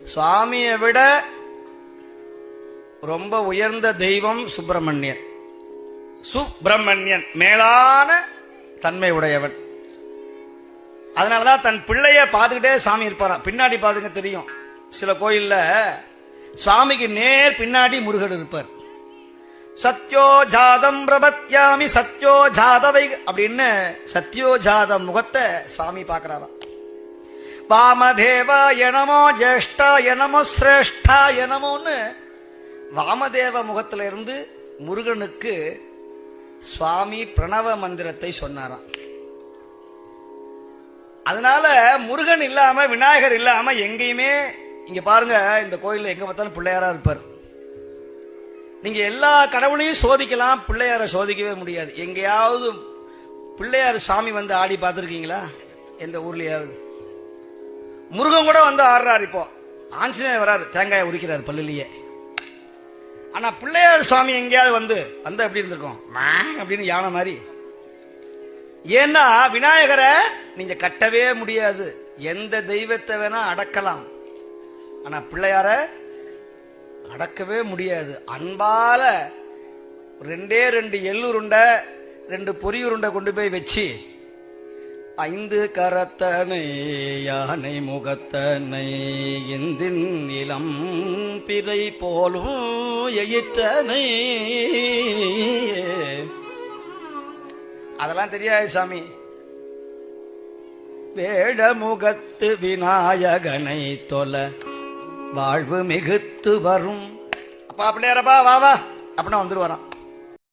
சுவாமியை விட ரொம்ப உயர்ந்த தெய்வம் சுப்பிரமணியன். சுப்பிரமணியன் மேலான தன்மை உடையவன். அதனாலதான் தன் பிள்ளைய பார்த்துக்கிட்டே சாமி இருப்பாராம். பின்னாடி பாருங்க தெரியும். சில கோயில்ல சுவாமிக்கு நேர் பின்னாடி முருகன் இருப்பார். சத்யோ ஜாதம் பிரபத்யாமி சத்யோ ஜாதவை அப்படின்னு சத்யோ ஜாத முகத்தை சுவாமி பாக்குறாராம் வாமதேவாய எனமோ ஜேஷ்டா எனமோ சிரேஷ்டா எனமோன்னு வாமதேவ முகத்துல இருந்து முருகனுக்கு சுவாமி பிரணவ மந்திரத்தை சொன்னாராம். அதனால முருகன் இல்லாம விநாயகர் இல்லாம எங்கேயுமே இங்க பாருங்க இந்த கோயில்ல எங்க பார்த்தாலும் பிள்ளையாரா இருப்பார். நீங்க எல்லா கடவுளையும் சோதிக்கலாம் பிள்ளையார சோதிக்கவே முடியாது. எங்கேயாவது பிள்ளையார் சாமி வந்து ஆடி பார்த்துருக்கீங்களா? எந்த ஊர்லயாவது? முருகன் கூட வந்து ஆடுறாரு இப்போ. ஆஞ்சநேயர் வராரு தேங்காயை உரிக்கிறார் பள்ளிலேயே ஆனா பிள்ளையார் சுவாமி எங்கேயாவது வந்து வந்தா எப்படி இருந்திருக்கும்? அப்படின்னு யானை மாதிரி. ஏன்னா விநாயகரை நீங்க கட்டவே முடியாது. எந்த தெய்வத்தை வேணா அடக்கலாம். ஆனா பிள்ளையார அடக்கவே முடியாது. அன்பால ரெண்டே ரெண்டு எள்ளுருண்டை ரெண்டு பொறியுருண்டை உருண்டை கொண்டு போய் வச்சு ஐந்து கரத்தனை யானை முகத்தனை இந்தின் இளம் பிறை போலும் எயிற்றனை. அதெல்லாம் தெரியாது சாமி. வேடமுகத்து விநாயகனை தொல வாழ்வு மிகுத்து வரும். அப்பா பிள்ளையாரப்பா வா வா. அப்படின்னா வந்துருவாராம்